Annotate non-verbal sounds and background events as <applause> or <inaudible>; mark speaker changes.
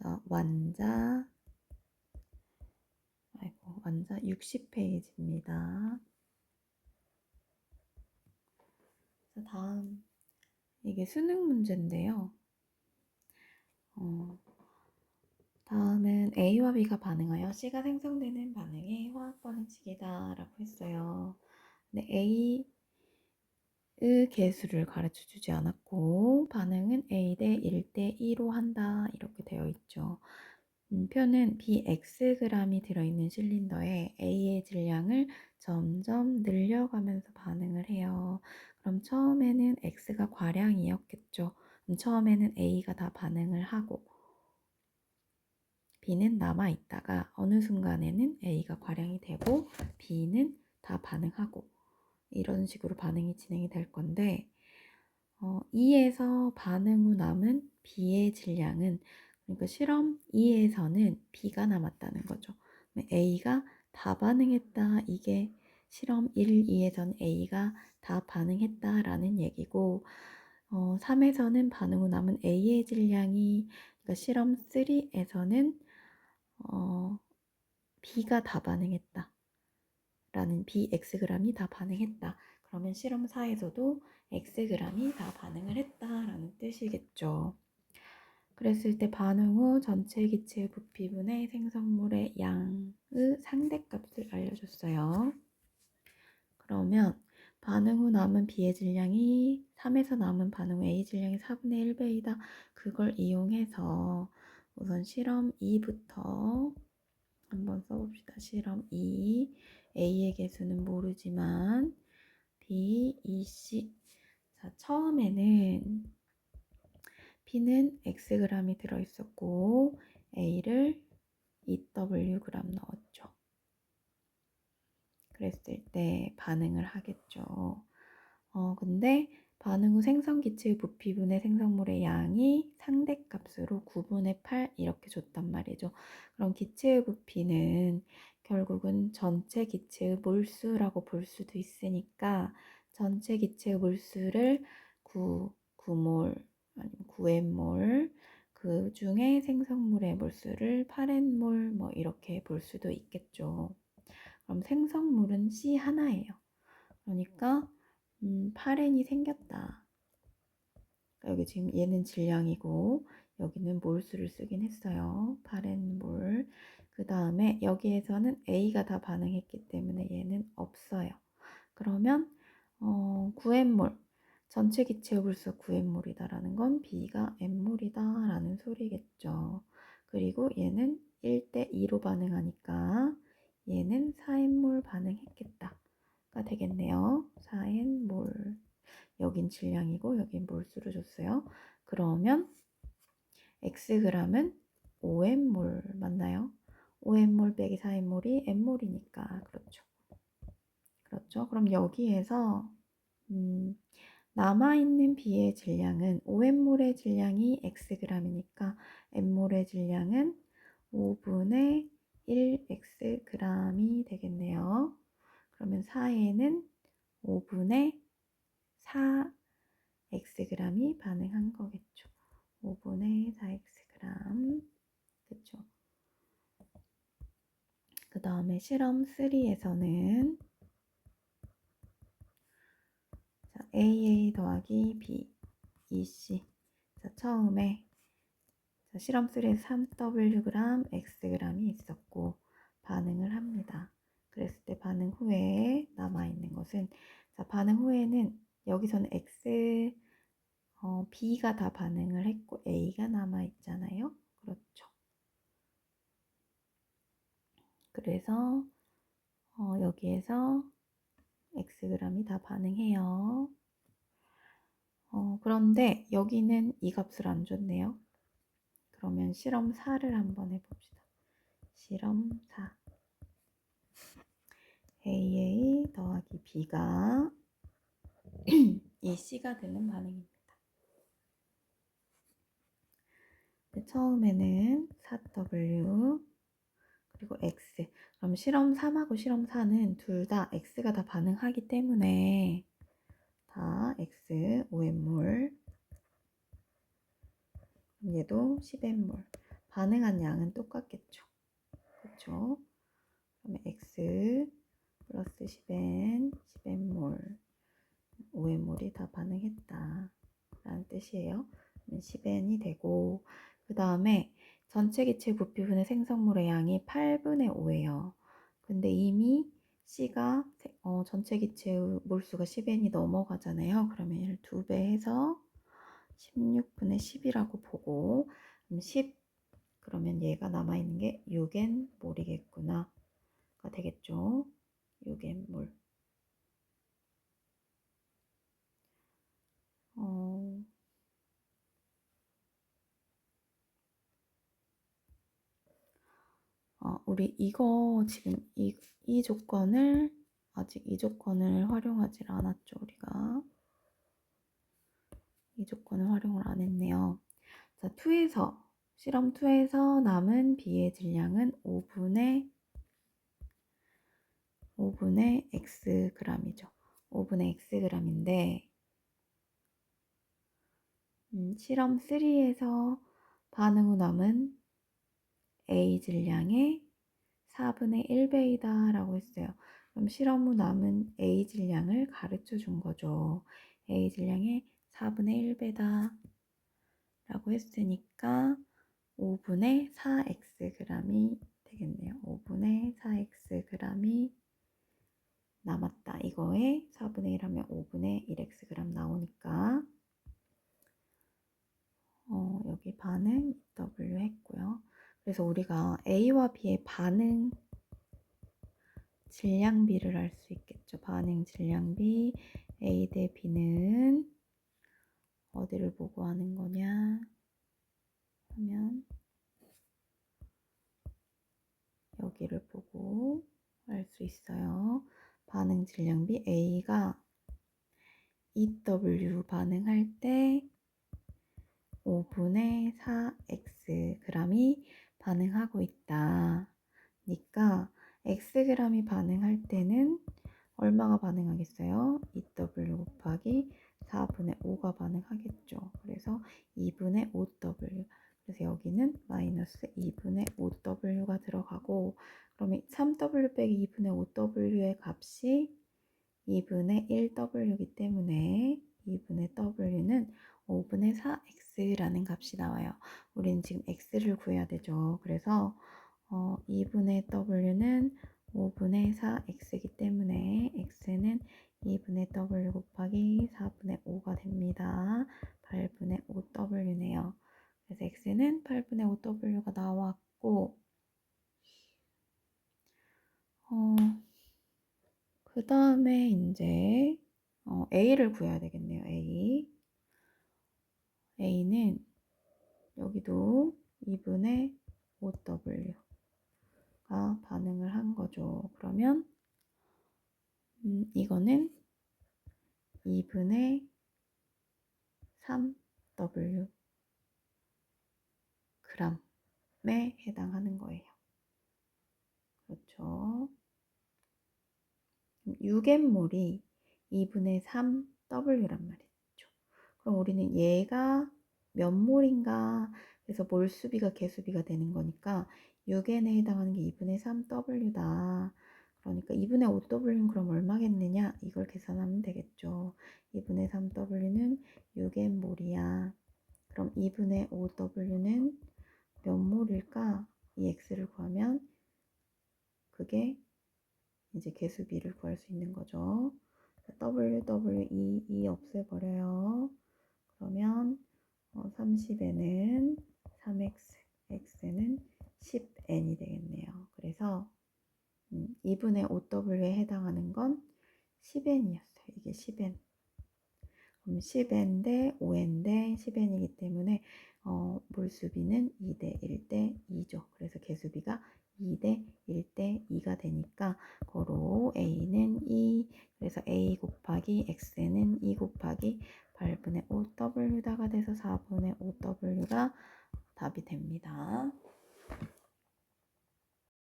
Speaker 1: 자, 완자. 아이고, 완자 60페이지입니다. 자, 다음. 이게 수능 문제인데요. 어, 다음은 A와 B가 반응하여 C가 생성되는 반응의 화학 반응식이다 라고 했어요. 근데 A 의 개수를 가르쳐 주지 않았고 반응은 A 대 1 대 2로 한다 이렇게 되어 있죠. 음, 표는 bxg이 들어있는 실린더에 A의 질량을 점점 늘려가면서 반응을 해요. 그럼 처음에는 x가 과량이었겠죠. 그럼 처음에는 A가 다 반응을 하고 B는 남아 있다가 어느 순간에는 A가 과량이 되고 B는 다 반응하고 이런 식으로 반응이 진행이 될 건데 어, 2에서 반응 후 남은 B의 질량은 그러니까 실험 2에서는 B가 남았다는 거죠. A가 다 반응했다. 이게 실험 1, 2에서는 A가 다 반응했다라는 얘기고 어, 3에서는 반응 후 남은 A의 질량이 그러니까 실험 3에서는 어, B가 다 반응했다. 라는 BXg이 다 반응했다. 그러면 실험 4에서도 Xg이 다 반응을 했다라는 뜻이겠죠. 그랬을 때 반응 후 전체 기체의 부피분의 생성물의 양의 상대값을 알려줬어요. 그러면 반응 후 남은 B의 질량이 3에서 남은 반응 후 A 질량이 4분의 1배이다. 그걸 이용해서 우선 실험 2부터 한번 써봅시다. 실험 2. A의 개수는 모르지만 B, E, C. 자, 처음에는 B는 Xg이 들어있었고 A를 2W g 넣었죠. 그랬을 때 반응을 하겠죠. 어, 근데 반응 후 생성 기체의 부피분의 생성물의 양이 상대값으로 9분의 8 이렇게 줬단 말이죠. 그럼 기체의 부피는 결국은 전체 기체의 몰수라고 볼 수도 있으니까 전체 기체의 몰수를 9, 9몰 아니면 9n몰 그 중에 생성물의 몰수를 8n몰 뭐 이렇게 볼 수도 있겠죠. 그럼 생성물은 C 하나예요. 그러니까 음, 8n이 생겼다. 여기 지금 얘는 질량이고 여기는 몰수를 쓰긴 했어요. 8n몰. 그 다음에 여기에서는 A가 다 반응했기 때문에 얘는 없어요. 그러면 어, 9n몰 전체 기체의 불소 9n몰이다라는 건 B가 n몰이다라는 소리겠죠. 그리고 얘는 1대 2로 반응하니까 얘는 4n몰 반응했겠다 가 되겠네요. 4n몰 여긴 질량이고 여긴 몰수를 줬어요. 그러면 xg은 5n몰 맞나요? 5n몰 빼기 4n몰이 n몰이니까 그렇죠. 그렇죠. 그럼 여기에서 음, 남아있는 B의 질량은 5n몰의 질량이 xg이니까 n몰의 질량은 5분의 1xg이 되겠네요. 그러면 4에는 5분의 4xg이 반응한 거겠죠. 5분의 4xg. 그쵸? 그 다음에 실험 3에서는 자, AA 더하기 B, EC. 자, 처음에 자, 실험 3에서 3Wg, Xg이 있었고 반응을 합니다. 그랬을 때 반응 후에 남아있는 것은 자, 반응 후에는 여기서는 X, 어, B가 다 반응을 했고 A가 남아있잖아요. 그렇죠. 그래서 어, 여기에서 Xg이 다 반응해요. 어, 그런데 여기는 이 값을 안 줬네요. 그러면 실험 4를 한번 해봅시다. 실험 4. AA 더하기 B가 <clears throat> 이 C가 되는 반응입니다. 처음에는 4W 그리고 X 그럼 실험 3하고 실험 4는 둘 다 X가 다 반응하기 때문에 다 X 5n몰 얘도 10n몰 반응한 양은 똑같겠죠. 그렇죠? 그러면 x 플러스 10n, 10n몰, 5n몰이 다 반응했다. 라는 뜻이에요. 10n이 되고 그 다음에 전체 기체 부피분의 생성물의 양이 8분의 5예요. 근데 이미 C가 어, 전체 기체 몰수가 10n이 넘어가잖아요. 그러면 얘를 2배 해서 16분의 10이라고 보고 10 그러면 얘가 남아있는 게 6n 몰이겠구나 가 되겠죠. 6n 몰 어, 어, 우리 이거 지금 이, 이 조건을 아직 이 조건을 활용하지 않았죠 우리가. 이 조건을 활용을 안 했네요. 자 2에서 실험 2에서 남은 B의 질량은 5분의 5분의 x g이죠 5분의 x g인데 음, 실험 3에서 반응 후 남은 A 질량의 4분의 1배이다 라고 했어요. 그럼 실험 후 남은 A 질량을 가르쳐 준 거죠. A 질량의 4분의 1배다 라고 했으니까 5분의 4x g이 되겠네요. 5분의 4x g이 남았다. 이거에 4분의 1 하면 5분의 1x g 나오니까 어, 여기 반응 W 했고요. 그래서 우리가 A와 B의 반응 질량비를 알 수 있겠죠. 반응 질량비 A 대 B는 어디를 보고 하는 거냐 하면 여기를 보고 알 수 있어요. 반응 질량비 A가 EW 반응할 때 5분의 4x g이 반응하고 있다. 니까 x g이 반응할 때는 얼마가 반응하겠어요? 2w 곱하기 4분의 5가 반응하겠죠. 그래서 2분의 5w. 그래서 여기는 마이너스 2분의 5w가 들어가고 그러면 3w 빼기 2분의 5w의 값이 2분의 1w이기 때문에 2분의 w는 5분의 4x라는 값이 나와요. 우리는 지금 x를 구해야 되죠. 그래서 어, 2분의 w는 5분의 4x이기 때문에 x는 2분의 w 곱하기 4분의 5가 됩니다. 8분의 5w네요. 그래서 x는 8분의 5w가 나왔고 어, 그 다음에 이제 어, a를 구해야 되겠네요. a a는 여기도 2분의 5w가 반응을 한 거죠. 그러면 음, 이거는 2분의 3w gram에 해당하는 거예요. 그렇죠. 6n몰이 2분의 3w란 말이죠. 그럼 우리는 얘가 몇 몰인가 그래서 몰수비가 개수비가 되는 거니까 6n에 해당하는 게 2분의 3w다. 그러니까 2분의 5w는 그럼 얼마겠느냐? 이걸 계산하면 되겠죠. 2분의 3w는 6n 몰이야. 그럼 2분의 5w는 몇 몰일까? 이 x를 구하면 그게 이제 개수비를 구할 수 있는 거죠. w, w, e, 없애버려요. 그러면 30n은 3x, x는 10n이 되겠네요. 그래서 2분의 5w에 해당하는 건 10n이었어요. 이게 10n. 그럼 10n 대 5n 대 10n이기 때문에 어, 몰수비는 2 대 1 대 2죠. 그래서 개수비가 2대 1대 2가 되니까 거로 a는 2 그래서 a 곱하기 x는 2 곱하기